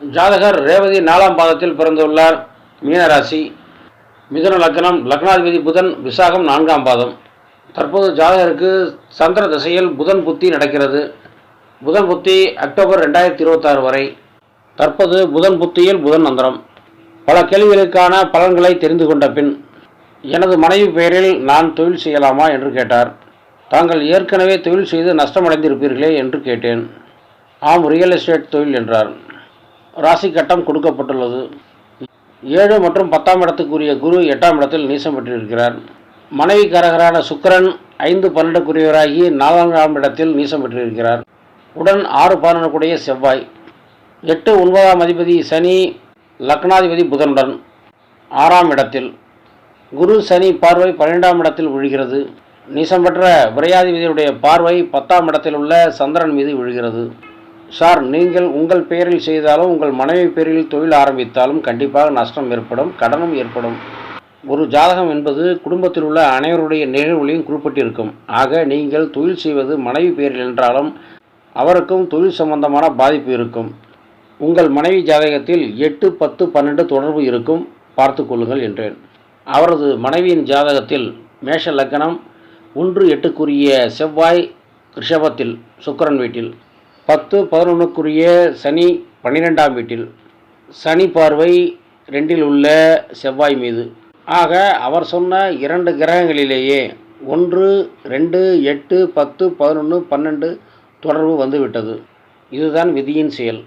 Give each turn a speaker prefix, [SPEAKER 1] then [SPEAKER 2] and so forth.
[SPEAKER 1] ஜாதகர் ரேவதி நாலாம் பாதத்தில் பிறந்துள்ளார். மீனராசி. மிதுன லக்னம் லக்னாதிபதி புதன் விசாகம் நான்காம் பாதம். தற்போது ஜாதகருக்கு சந்திர திசையில் புதன் புத்தி நடக்கிறது. புதன் புத்தி அக்டோபர் ரெண்டாயிரத்தி இருபத்தாறு வரை. தற்போது புதன் புத்தியில் புதன் அந்தரம் பல கேள்விகளுக்கான பலன்களை தெரிந்து கொண்ட பின் எனது மனைவி பெயரில் நான் தொழில் செய்யலாமா? என்று கேட்டார். தாங்கள் ஏற்கனவே தொழில் செய்து நஷ்டமடைந்திருப்பீர்களே என்று கேட்டேன். ஆம் ரியல் எஸ்டேட் தொழில் என்றார். ராசி கட்டம் கொடுக்கப்பட்டுள்ளது. ஏழு மற்றும் பத்தாம் இடத்துக்குரிய குரு எட்டாம் இடத்தில் நீசம் பெற்றிருக்கிறார். கரகரான சுக்ரன் ஐந்து பன்னெண்டுக்குரியவராகி நான்காம் இடத்தில் நீசம் பெற்றிருக்கிறார். உடன் ஆறு பதினொன்றுக்குடைய செவ்வாய். எட்டு ஒன்பதாம் அதிபதி சனி லக்னாதிபதி புதனுடன் ஆறாம் இடத்தில். குரு சனி பார்வை பன்னிரெண்டாம் இடத்தில் விழுகிறது. நீசம் பெற்ற விரையாதிபதியுடைய பார்வை பத்தாம் இடத்தில் உள்ள சந்திரன் மீது விழுகிறது. சார் நீங்கள் உங்கள் பெயரில் செய்தாலும் உங்கள் மனைவி பெயரில் தொழில் ஆரம்பித்தாலும் கண்டிப்பாக நஷ்டம் ஏற்படும் கடனும் ஏற்படும். ஒரு ஜாதகம் என்பது குடும்பத்தில் உள்ள அனைவருடைய நிகழ்வுகளையும் குறிப்பிட்டிருக்கும். ஆக நீங்கள் தொழில் செய்வது மனைவி பெயரில் என்றாலும் அவருக்கும் தொழில் சம்பந்தமான பாதிப்பு இருக்கும். உங்கள் மனைவி ஜாதகத்தில் எட்டு பத்து பன்னெண்டு தொடர்பு இருக்கும். பார்த்து கொள்ளுங்கள் என்றேன். அவரது மனைவியின் ஜாதகத்தில் மேஷ லக்னம் ஒன்று எட்டுக்குரிய செவ்வாய் ரிஷபத்தில் சுக்கரன் வீட்டில். பத்து பதினொன்றுக்குரிய சனி பன்னிரெண்டாம் வீட்டில். சனி பார்வை ரெண்டில் உள்ள செவ்வாய் மீது. ஆக அவர் சொன்ன இரண்டு கிரகங்களிலேயே ஒன்று ரெண்டு எட்டு பத்து பதினொன்று பன்னெண்டு தொடர்பு வந்துவிட்டது. இதுதான் விதியின் செயல்.